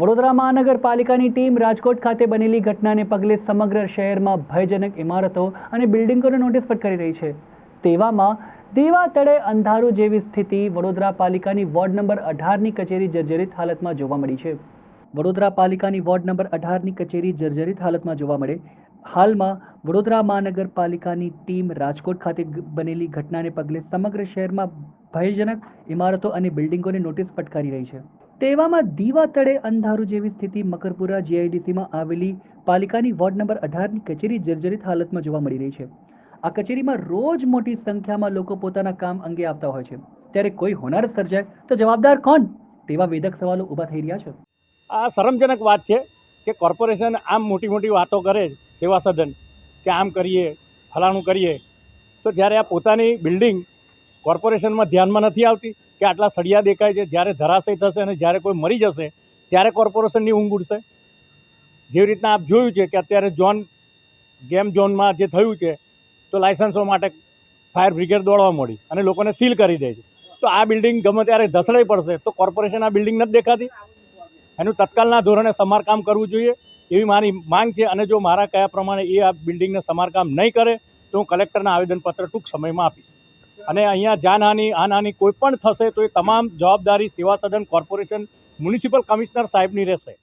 વડોદરા મહાનગરપાલિકાની ટીમ રાજકોટ ખાતે બનેલી ઘટનાને પગલે સમગ્ર શહેરમાં ભયજનક ઇમારતો અને બિલ્ડિંગોને નોટિસ ફટકારી રહી છે. તેવામાં દેવા તળે અંધારું જેવી સ્થિતિ વડોદરા પાલિકાની વોર્ડ નંબર અઢારની કચેરી જર્જરિત હાલતમાં જોવા મળી છે. વડોદરા પાલિકાની વોર્ડ નંબર અઢારની કચેરી જર્જરિત હાલતમાં જોવા મળે. હાલમાં વડોદરા મહાનગરપાલિકાની ટીમ રાજકોટ ખાતે બનેલી ઘટનાને પગલે સમગ્ર શહેરમાં ભયજનક ઇમારતો અને બિલ્ડિંગોને નોટિસ ફટકારી રહી છે. તેવામાં દીવા તળે અંધારું જેવી સ્થિતિ મકરપુરા જીઆઈડીસીમાં આવેલી પાલિકાની વોર્ડ નંબર અઢારની કચેરી જર્જરિત હાલતમાં જોવા મળી રહી છે. આ કચેરીમાં રોજ મોટી સંખ્યામાં લોકો પોતાના કામ અંગે આવતા હોય છે. ત્યારે કોઈ હોનાર સર્જાય તો જવાબદાર કોણ? તેવા વેધક સવાલો ઊભા થઈ રહ્યા છે. આ શરમજનક વાત છે કે કોર્પોરેશન આમ મોટી મોટી વાતો કરે સેવા સદન, કે આમ કરીએ, ફલાણું કરીએ. તો જ્યારે આ પોતાની બિલ્ડિંગ કોર્પોરેશનમાં ધ્યાનમાં નથી આવતી કે આટલા સળિયા દેખાય છે, જ્યારે ધરાશય થશે અને જ્યારે કોઈ મરી જશે, ત્યારે કોર્પોરેશનની ઊંઘ ઉડશે. જેવી રીતના આપ જોયું છે કે અત્યારે ઝોન ગેમ ઝોનમાં જે થયું છે, તો લાયસન્સો માટે ફાયર બ્રિગેડ દોડવા મળી અને લોકોને સીલ કરી દે છે. તો આ બિલ્ડિંગ ગમે ત્યારે ધસડાઈ પડશે, તો કોર્પોરેશન આ બિલ્ડિંગ નથી દેખાતી. એનું તત્કાલના ધોરણે સમારકામ કરવું જોઈએ એવી મારી માંગ છે અને જો મારા કયા પ્રમાણે એ આ બિલ્ડિંગને સમારકામ નહીં કરે, તો હું કલેક્ટરના આવેદનપત્ર ટૂંક સમયમાં આપીશ. અને અહીંયા જાનહાની આનહાનિ કોઈ પણ થશે તો એ તમામ જવાબદારી સેવા સદન કોર્પોરેશન મ્યુનિસિપલ કમિશનર સાહેબની રહેશે.